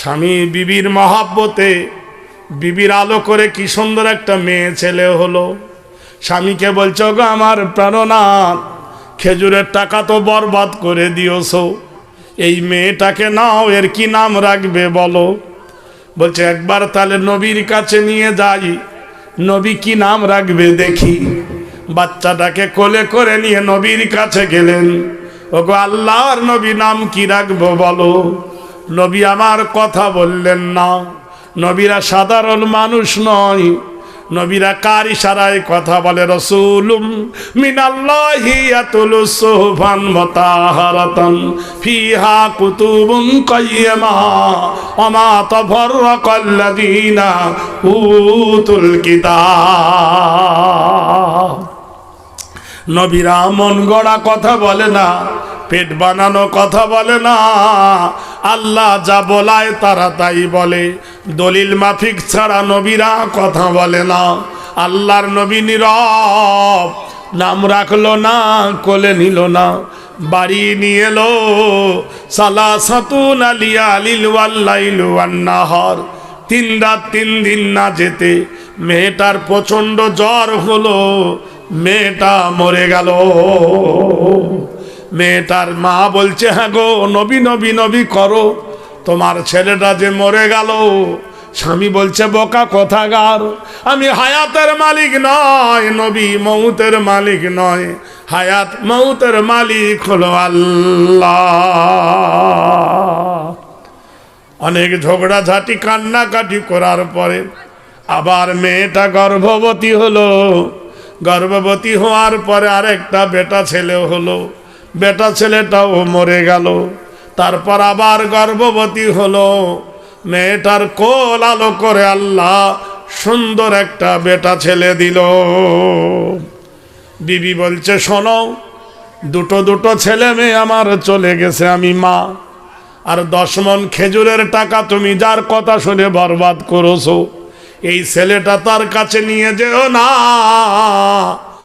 স্বামী বিবির মহাব্বতে বিবির আলো করে কি সুন্দর একটা মেয়ে ছেলে হলো। স্বামীকে বলছো গো আমার প্রাণনাথ, খেজুরের টাকা তো বরবাদ করে দিওছো এই মেয়েটাকে নাও, এর কি নাম রাখবে বলো? বলছে, একবার তাহলে নবীর কাছে নিয়ে যাই। নবী কি নাম রাখবে দেখি। বাচ্চাটাকে কোলে করে নিয়ে নবীর কাছে গেলেন। ওগো, আল্লাহর নবী নাম কি রাখব বলো? নবী আমার কথা বললেন না। নবীরা সাধারণ মানুষ নয়। নবীরা কার ইশারায় কথা বলে? রসুলুম মিনাল্লাহি ইয়াতুলু সুহফান মুতাহারাতান ফিহা কুতুবুন কাইয়্যিমা ওমা তাফাররাকাল্লাযীনা উতুল কিতাব। নবীরা মন গড়া কথা বলে না। পেট বানানো কথা বলে না। আল্লাহ যা বলায় তারা তাই বলে। দলিল মাফিক ছাড়া নবীরা কথা বলে না। আল্লাহর নবী নীরব, নাম রাখল না, কোলে নিল না। বাড়ি নিয়ে এলো সালা সাতুন আলিয়া আলিল ওয়াল্লাইল ওয়ান্নাহর তিন রাত তিন দিন না যেতে, মেয়েটার প্রচণ্ড জ্বর হলো, মেয়েটা মরে গেল। মেয়েটার মা বলছে হ্যাঁ গো, নবী নবী নবী করো। তোমার ছেলেটা যে মরে গেল, স্বামী বলছে, বোকা কথাগার আমি হায়াতের মালিক নয়, নবী মৌতের মালিক নয়। হায়াত মৌতের মালিক হলো আল্লাহ। অনেক ঝগড়াঝাটি, কান্নাকাটি করার পরে আবার মেয়েটা গর্ভবতী হলো। গর্ভবতী হওয়ার পরে আরেকটা বেটা ছেলে হলো। বেটা ছেলেটাও মরে গেল। তারপর আবার গর্ভবতী হলো। মেয়েটার কোল আলো করে আল্লাহ সুন্দর একটা বেটা ছেলে দিল। বিবি বলছে, শোনো, দুটো দুটো ছেলে মেয়ে আমার চলে গেছে, আমি মা। আর দশ খেজুরের টাকা তুমি যার কথা শুনে বরবাদ করেছ, এই ছেলেটা তার কাছে নিয়ে যেও না।